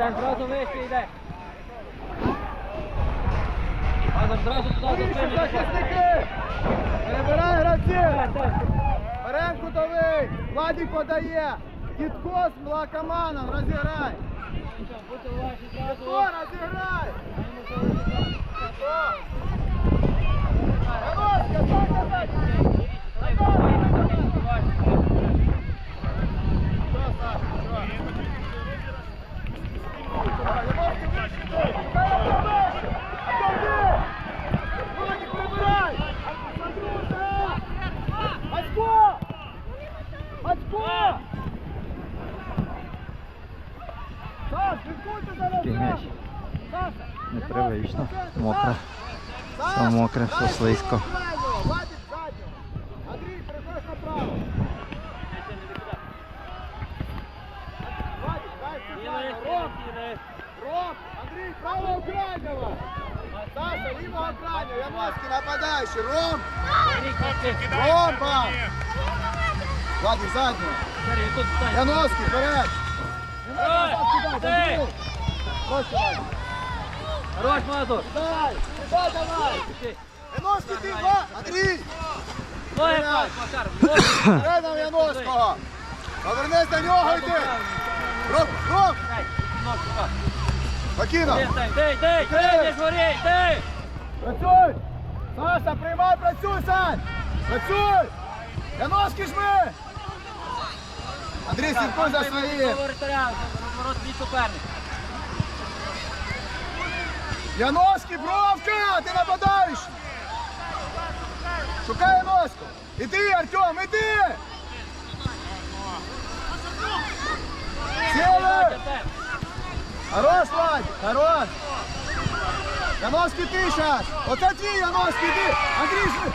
Артем зразу вище йде. Мазур зразу туди захисники! Перебирай гравців! Берем кутовий! Владик подає! Дідко з Млакаманом, розіграй! Дідко, розіграй! Що, Саша, що? Яноська, вище ти! Яноська, вище! Отойди! Владик, прибирай! Андрюша! Очко! Очко! Саш, слідкуйте за Такий м'яч. вовком! Саша! Мокро. Все мокре, все слизько. крайнього, Владик заднього. Андрій, переходиш направо. Владик, дай Кидай, центрально. Ром, кидай. Ром, Андрій, правого крайнього. Саша, лівого крайнього. Яноський нападаючий. Ром, Ромба. Владик, заднього. Сергій, тут стань. Яноський, вперед. Не надо Ой, назад кидати, ти. Андрій. Проще, Владик. Хорош, Мазур. Дай, сюди давай. Пішли. Яноський, ти, два. Андрій. Ноги Прийняй. Макар. Ноги. Тренер Яновського! Повернись до нього йди! Ром, Ром! Дай, Сань, де, де, де, не журі, де. Працюй! Саша, приймай, працюй, Сань! Працюй! Яновський жми! Андрій, слідкуй за! Воротаря, розворот від бровка! Ти нападаєш! Шукай Яновську! Іди, Артем, іди! Сіли! Хорош, Владь, хорош. Яновський ти сейчас. Оце твій Яновський, ти. Андрій, сядь.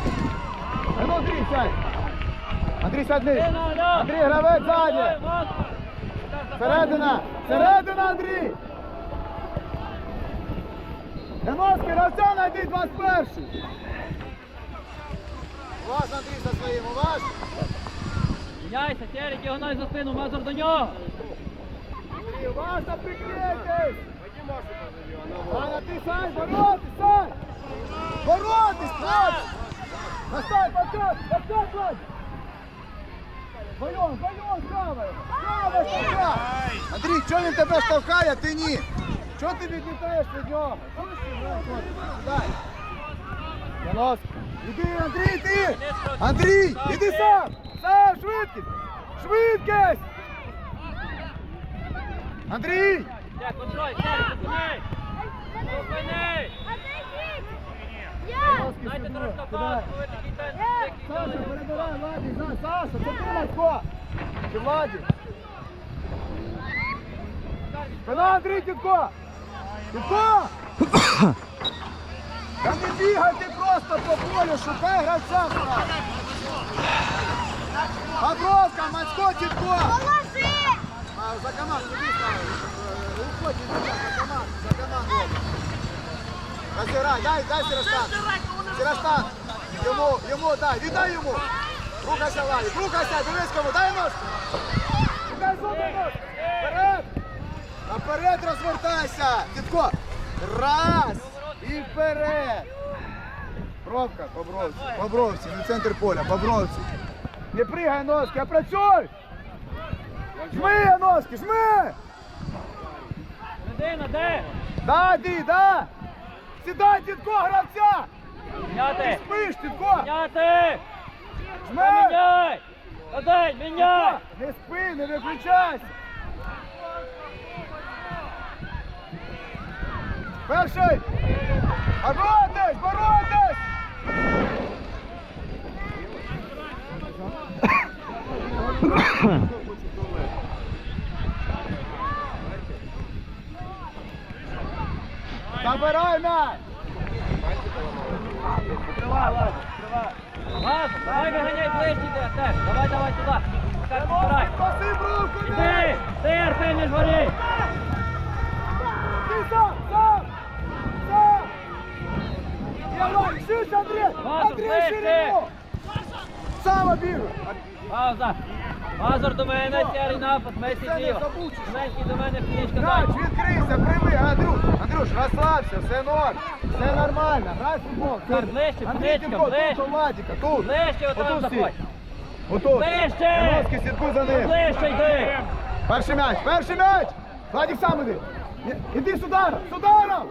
А ну, Андрій, сядь. Андрій, сядь. Андрій, гравець ззаді. Середина, середина, Андрій. Яновський, гравця знайди 21. Уважно, Андрій, за своїм, уважно. Міняйся, Серік, його за спину, Мазур до нього. Андрій, уважно прикрийтесь. Аня, ти Сань, боротись, Сань! Боротись, хлопці! Настань, подкат, подкат! Вдвоєм, вдвоєм, штовхай! Андрій, чого він тебе штовхає, а ти ні? Чого ти відлітаєш від нього? Дай! Яновський! Іди, Андрій, ти! Андрій, іди сам! Сам, швидкість! Швидкість! Андрій! Дайте трошки паузу, ви такий Саша, перебирай, Владі, за, Саша, це ти Ладько! Чи Владі? Спина, Андрій, Тітко! Тітко! Та не бігай ти просто по полю, шукай гравця справа! Бобровка, Мацько, Тітко! За команду, Уходь, іди, за команду, за команду. Розіграй, дай, дай Сіростан. Сіростан, йому, йому дай, віддай йому. Рухайся, Владик, рухайся, дивись кому, дай ножку. Шукай зуби ножку. Вперед. Наперед розвертайся. Дідко. Раз. І вперед. Бровка, по бровці, по бровці, на центр поля, по бровці. Не пригай ножки, а працюй. Жми, ножки, жми. Людина, де? Да, ди, да. Сідай, дідко, гравця. Міняти. Спиш, дідко. Міняти. Жми. Міняй. Один, міняй. Не спи, не виключайся. Перший. Боротись, боротись. Забирай м'яч. Тривай, Ладно, тривай. Ладно, давай виганяй ближче, де, теж. Давай, давай туди. Так, збирай. Паси бровку, Іди, ти, Артем, не жгорій. Ти сам, сам, сам. Я Вань, швидше, Андрій. Ладно, Андрій, ближче. ширину. Сам обігу. Пауза. Мазур до мене, сірий напад, Месі зліва. забудь. До мене, Фінічка Грач, далі. відкрийся, прийми, Андрюш, Андрюш, розслабся, все норм, все нормально, грай футбол. Так, ближче, Андрій, ближче, ближче. тут у Владіка, тут. Ближче, отам Отут заходь. Отут. Ближче! Яновський, слідкуй за ним. Ближче йди. Перший м'яч, перший м'яч! Владик сам іди. Іди з ударом, з ударом!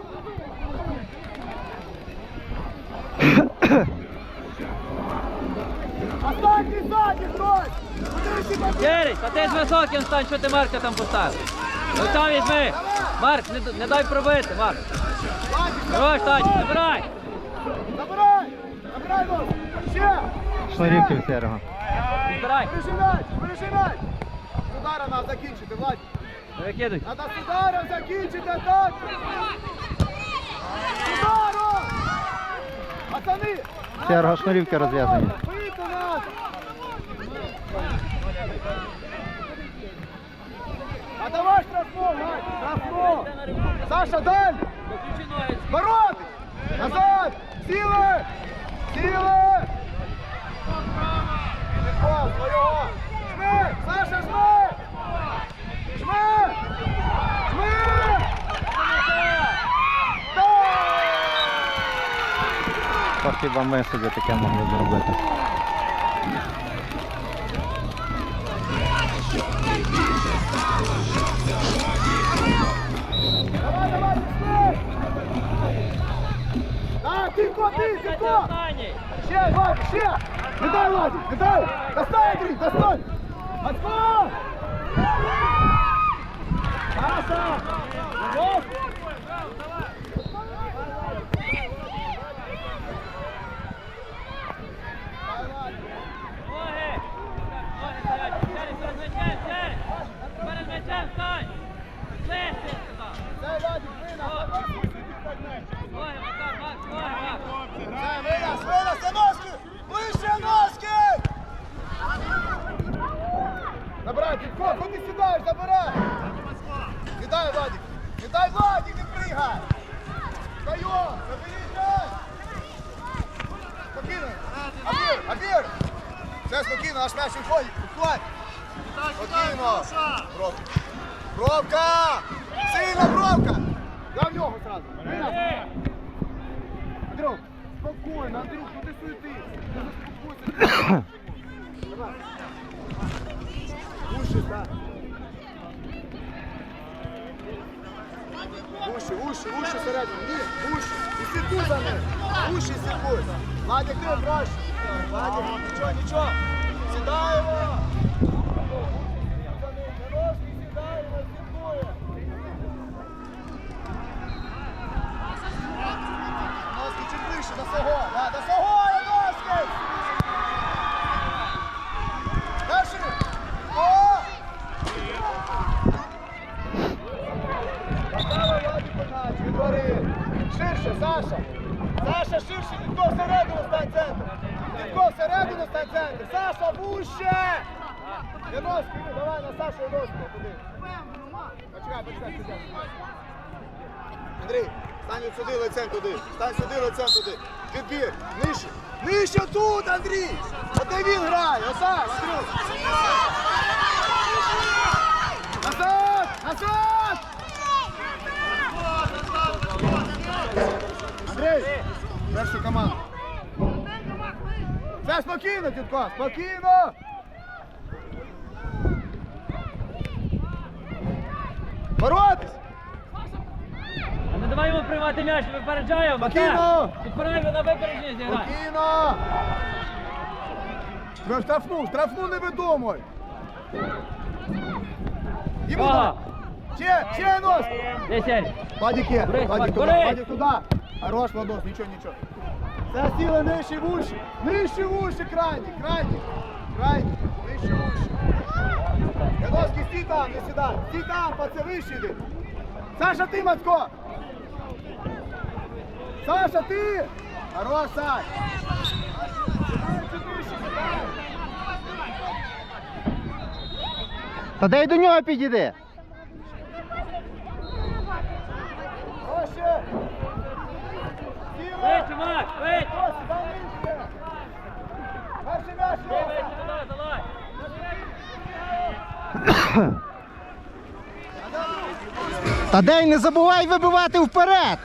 Останній ззаді хтось! Всі та ти з високим стань, що ти Марка там поставив. Ось там візьми. Марк, не, не дай пробити, Марк. Хорош, забирай! Забирай. Забирай! Забирай нос! Ще! Шнурівки в серого. Збирай. Бережи м'яч! З удара треба закінчити, Владик. Не викидуй. Надо з ударом закінчити атаку! З ударом! Пацани! Серго, шнурівки розв'язані. Вийти надо! А давай штрафну, Надь, штрафну! Саша, далі! Включи Назад! Сіли! Сіли! Жми! Саша, жми! Жми! Жми! То хіба ми собі таке могли зробити. Ще! Не дай, Владик, не дай! Достань, Андрій, достань! Отпал! Саша! Готов? Ноги. Ноги стоять. Сірий, перед м'ячем, Сірий. Перед м'ячем стань. Ближче, я сказав. Дай, Владик, винос! Ноги, Макар, Макс, ноги, Макс. Дай, винос, винос, на носки! Вище носки! Забирай, Забирай! Не дай, Владик! Не Владик, не пригай! Встаем! Заберіть м'яч! Спокійно! Абір, Абір! Все спокійно, наш м'яч відходить, відходь! Спокійно! Пробка! Пробка! Сильна пробка! Я в нього сразу! Винос! Андрюх, спокойно, Андрюх, ну суетишься. Ну заспокойся. Давай. Уши, да. Уши, вуші, вуші середньо. Ні, вуші. І слідкуй за ним. Уши слідкуй. Владик, ти проще. Владик, нічого, нічого. Сідаємо. За ним, Яровський, сідаємо, слідкує. Носки чуть ближче до свого. Да, до свого, Носки! Дальше. О! Поставив Владик подачу, відвори. Ширше, Саша. Саша, ширше, Дідко всередину стань центр. Дідко всередину стань центр. Саша, вуще! Яноски, давай на Сашу Яноски туди. Почекай, почекай, почекай. Андрій, стань от сюди лицем туди. Стань сюди лицем туди. Підбір. Нижче. Нижче тут, Андрій. От де він грає. Отак, Андрюх. Назад! Назад! Андрій, першу команду. Все спокійно, дідко, спокійно. Боротись! А не давай йому приймати м'яч, випереджаємо. Спокійно. Його на випередження зіграй. Спокійно! Ви штрафну, штрафну не видумуй! Йому. Ще, ще нос! Де Сірий? Владик є, Борис, туди, Борис. Владик туди. Хорош, Владос, нічого, нічого. Це сіли нижче в уші, нижче в уші, крайні, крайні, крайні, нижче в уші. Яновський, стій там, не сідай, стій там, паце, вище йди. Саша, ти, Мацко! Саша, ти! Хорош, Саш! Та дай до нього підійди. Проще! Сіла! Вище, Макс, вище. Ось, сюди нижче! Перший м'яч, Ти Льоша! вище, давай, давай. Тадей, не забувай вибивати вперед.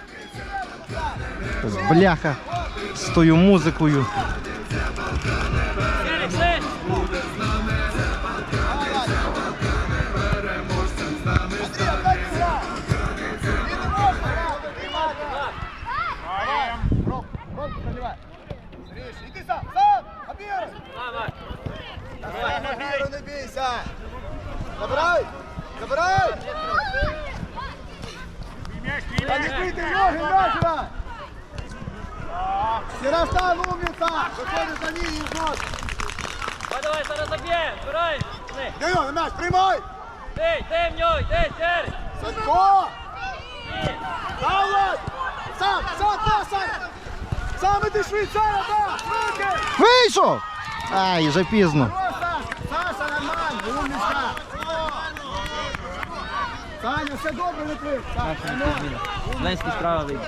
Бляха. З тою музикою. Забирай! Забирай! Та не бийте ноги, Мячева! Ярослав умниця! Виходить за ній і знос! Давай, давай, зараз заб'ємо. Збирай. Ти, Даю, на м'яч, приймай! ти, ти в нього, йди, Сірий. Садко! Ні. Давай! Сам, сам, сам, сам! Сам іди швейцара, да! Руки! Вийшов! Ай, вже пізно. О, Саш! Саша, нормально, умничка! Саня, все добре, не плив! Ну! Ленський справа вийде.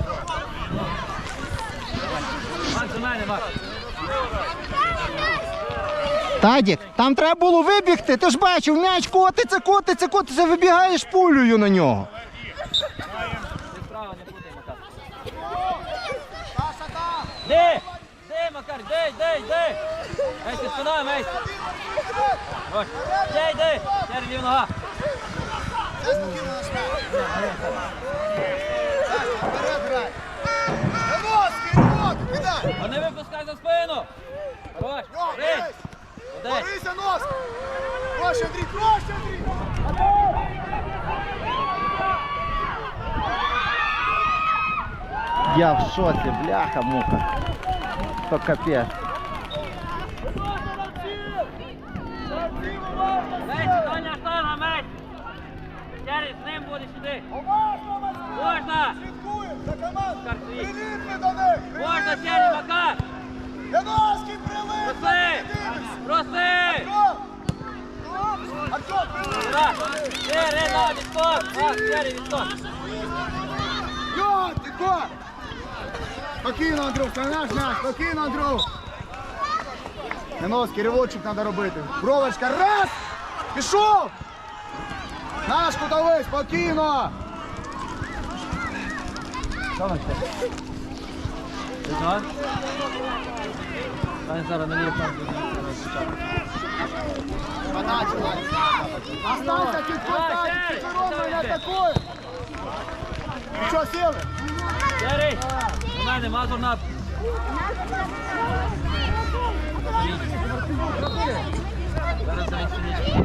Тадік, там треба було вибігти. Ти ж бачив, м'яч котиться, котиться, котиться, вибігаєш пулею на нього. Ти! Де? Де, Макар, де, де, де? Мейсі, спина, Мейсі. Ось. Де, йди. Нога. Я в шоці, бляха, муха. То капець. Будеш іди. Уважно, Москва! Можна. Слідкуємо за команду! Карти. Приліпни до них! Можна! Сірий, Макар. Яноський прилип! Проси. Проси. Артем! Артем, прилип! Ура. Сірий, на відскок. Макс, Сірий, відскок. Йо, Тіко! Спокійно, Андрюх, це наш м'яч, спокійно, Андрюх! Яноський, ривочок треба робити. Бровочка, раз! Пішов! Наш кутовий, спокійно! Видно? Та зараз на ліву фланг. Останься, Сергій, Тітко, Рома, не атакуй! Ну що, сіли? Сірий, у мене мазур на... Зараз замість синічки.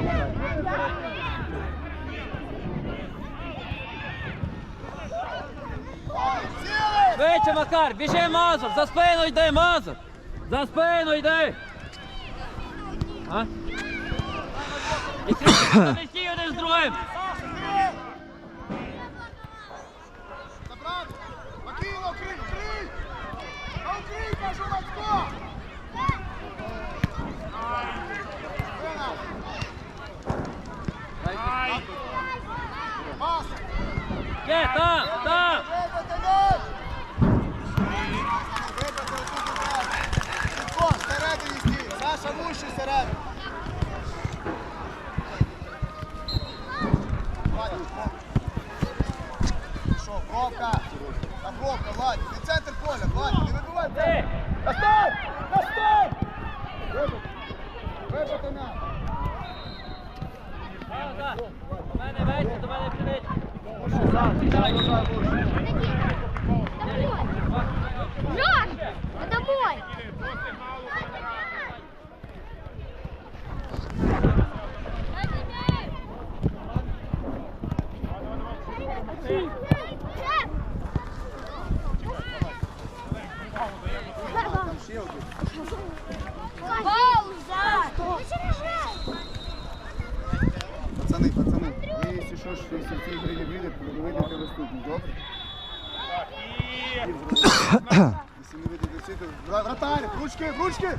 Сіли! Швидше, Макар, біжи, Мазур, за спину йди, Мазур. За спину йди. А? І один з другим. Забрати! Там. Boş Eser abi. Якщо що, ж, якщо в цій грі не вийде, то вийдете в наступній, добре? Якщо не вийдете всі, то... Вра- Вратарь, ручки, ручки!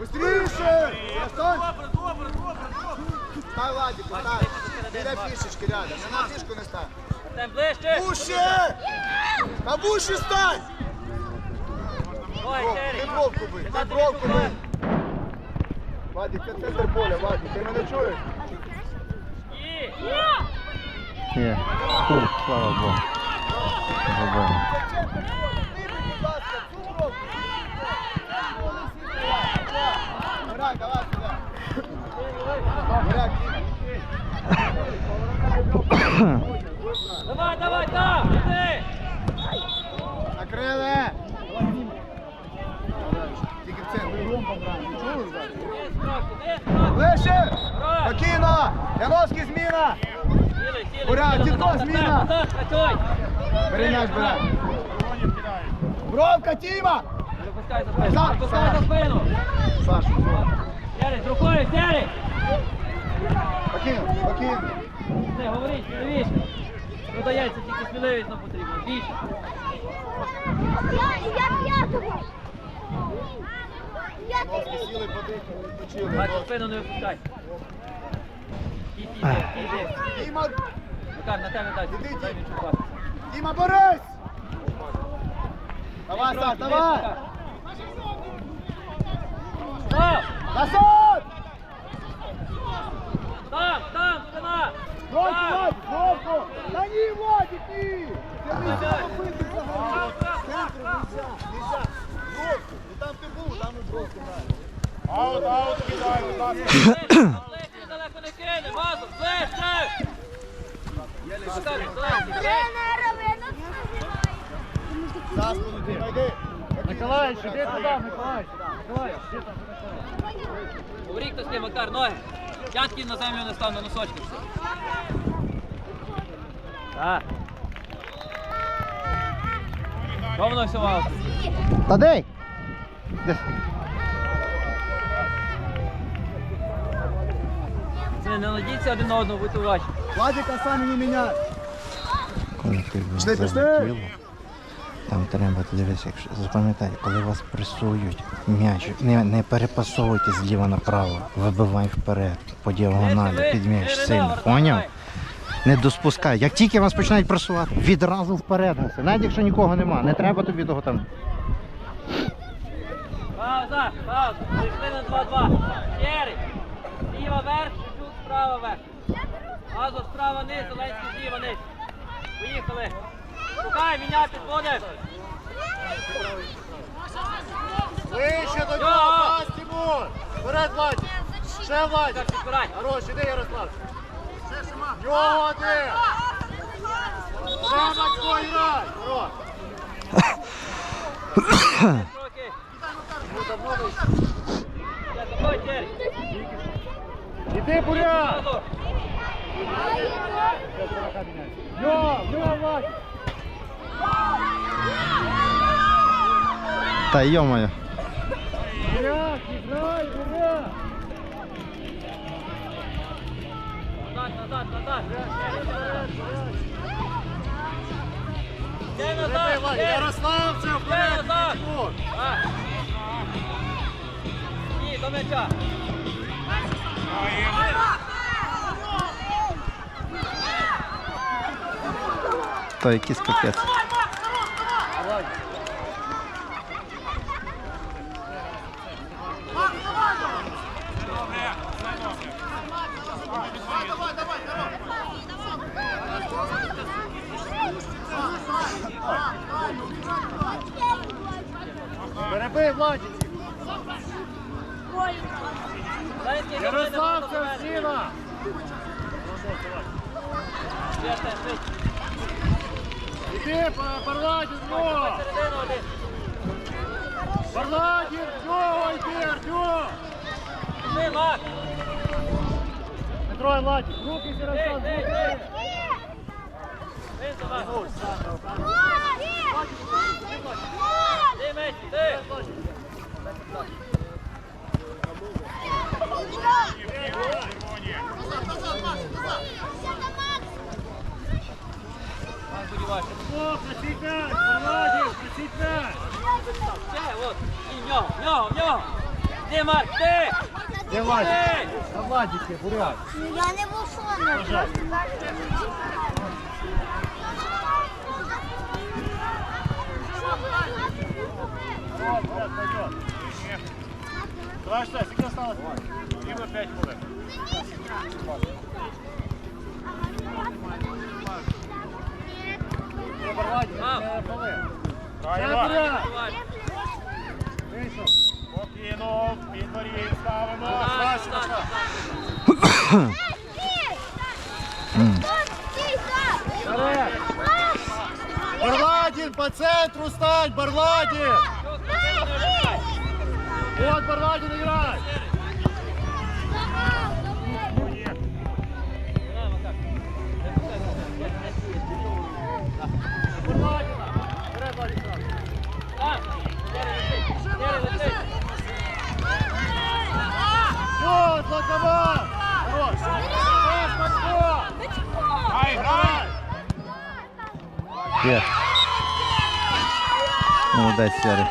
Быстріше! Достань! Стай, Ладі, стай! Біля фішечки рядом, на фішку не стань! Артем, ближче. Буші! На буші стань! Ти бровку бий, ти бровку бий! Вадик, це центр поля, Вадик, ти мене чуєш? Є. Фу, слава Богу. Грай, давай Давай, там, іди! Накрили. Тільки в центр. Чули, Зак? Десь трошки, десь трошки. Спокійно! Яновський зміна! Назад! Бери м'яч, бери. Бровка, Тіма! Пропускай за спину, сам. за спину! Саша, Сірий, з рукою, сірий! спокійно, спокійно. Не, говоріть, сміливіше. Додається тільки сміливість нам потрібно. Більше. Я, я п'ятого. Я відпочили. Бачу, спину не випускай. Ті, ті. Тіма, Макар, на тебе дай, Іди, дай іди. відчувати. Тіма, борись! Давай, Саш, давай! Стоп! Назад! Там, там, спина! Там! Владик, Вовку! Та ні, Владик, ні! Це не Давай. робити взагалі. Центр нельзя, нельзя. Бровку, і там ти був, там і бровку грає. Аут, аут, кидай, будь ласка. Далеко не кине, Мазур, ближче! Макар, ближче, Тренера, ви нас За спину ти, йди. Миколаївич, іди туди, Миколаївич. Миколаївич, іди там. Говори хтось ти, Макар, ноги. П'ятки на землю не став на носочки. Так. Що воно все валить? Тадей! Де? Не, не надійся один на одного, будьте уважні. Владика самі не міняй. Пішли, пішли. Там треба дивитися, якщо запам'ятай, коли вас пресують, м'яч, не, не перепасовуйте зліва направо, вибивай вперед, по діагоналі, під м'яч сильно. Поняв? Не доспускай. Як тільки вас починають пресувати, відразу вперед. Навіть якщо нікого нема, не треба тобі того там. Пауза, пауза. Прийшли на 2-2. Сєрий. Зліва вверх, Шевчук справа вверх. Азов справа низ, Зеленський зліва низ. Поїхали. Шукай, міняти, будеш. Вище до нього, пас, Тимур! Вперед, Владик! Ще підбирай. Хорош, іди, Ярослав! Його один! Рамочко, грай! Хорош! Трохи. Я такой, Сєрий. Іди, Буря! Азов. Йо, йо, Владик! Та йомаю. Буря, грай, Буря! Назад, назад, назад. Йди назад, йди. Ярославцев, Йди вперед! назад. Тимур! А. Ні, до м'яча. То якийсь капець. В нього! Де Марк, ти! Де Владик? Та Владик є, буряк. Ну, я не вошона, просто так. Давай, что, сколько осталось? Либо 5 хвилин. Владик, не пали. Правильно. Покинув, під ставимо. Барладін, по центру стань, Барладін! Вот Барладін! Грай, Вот, Лакова! Хорош! Грай, грай! Є. Молодець, Сірий.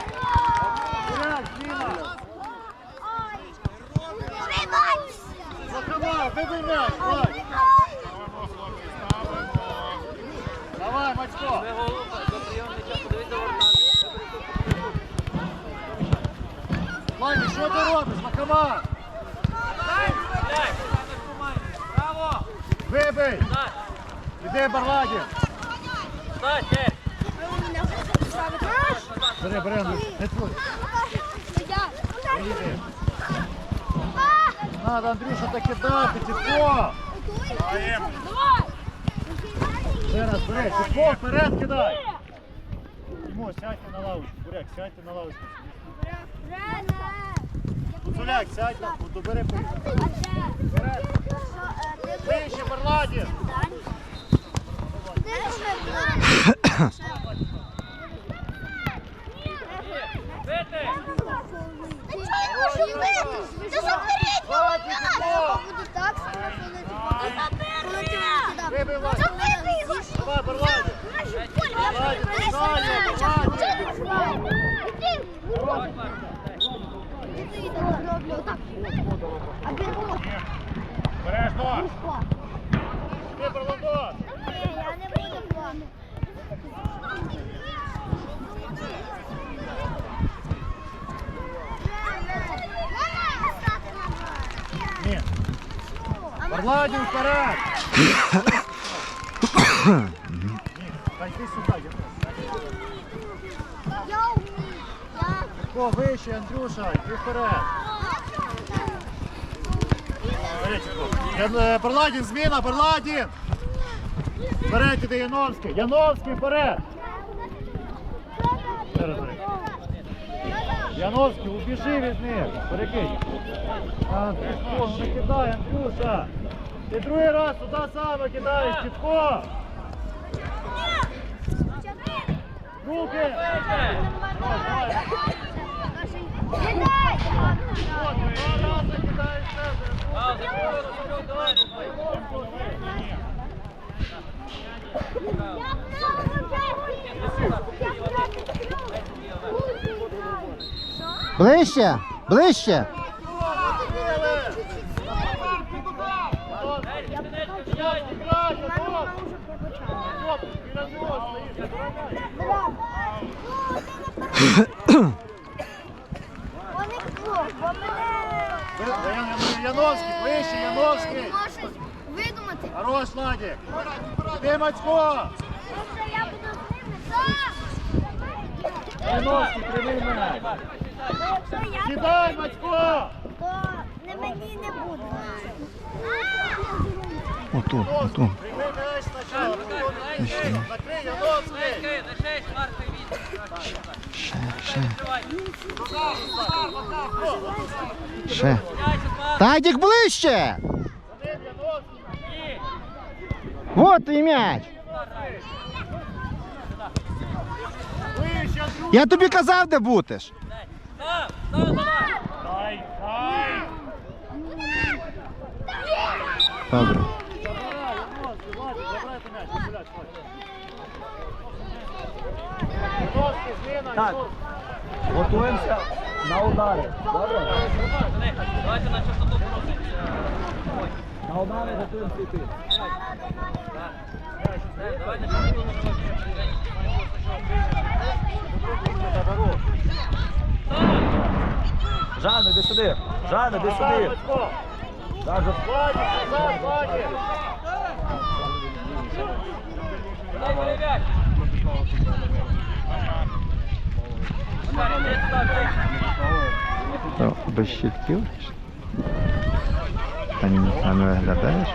Лакова, вибий м'яч, Владь! Давай, подивіться. Владі, що ти робиш, Лакова? Вибий! Іди, Барладін! Бери, бери, не твой. Надо, Андрюша, таки дати, Тітко! Ще раз, бери, Тітко, вперед кидай! Тимо, сядьте на лавочку, Буряк, сядьте на лавочку. Гуцуляк, сядь, на- добери пиво. Вище, Барладін! Бити! Вибий, Владь! Давай, Барладін! Ось, Марк. Бережно! Ти, Барландо! Я не буду плану. Ні. Барладін, вперед! Ні, та йди сюди, я О, вище, Андрюша, йди вперед. Е, Барладін, зміна, Барладін! Вперед іде Яновський, Яновський, вперед! Яновський, убіжи від них, перекинь. Андрюшко, не кидай, Андрюша! Ти другий раз туди саме кидаєш, чітко! Давай. Ближче! Ближче! Ей, кінець, кінець. Грай, Антон! Антон, ти на нього стоїш, обороняй. Ви- Ян- Яновський, вище, Яновський! Видумати. Хорош, Ладік! Ти, Мацько! Я буду з ними? Яновський, прямий м'яч. Якщо я Кидай, Мацько! то не мені не буде. Отут, отут. Прийми м'яч спочатку, накрий, Яновський! Від. Ще, ще. Тадік ближче! Вот твій м'яч! Я тобі казав, де будеш. Добре. Так. Готуємося на удари. Добре? Давайте на чистоту порушити. На удари готуємося йти. Давай на чистоту порушити. Іди сюди. Жан, іди сюди. Даже Владик, назад, Владик м'яч. Без щитків? Та ні, а не виглядаєш?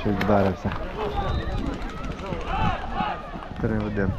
Щось вдарився. Три один.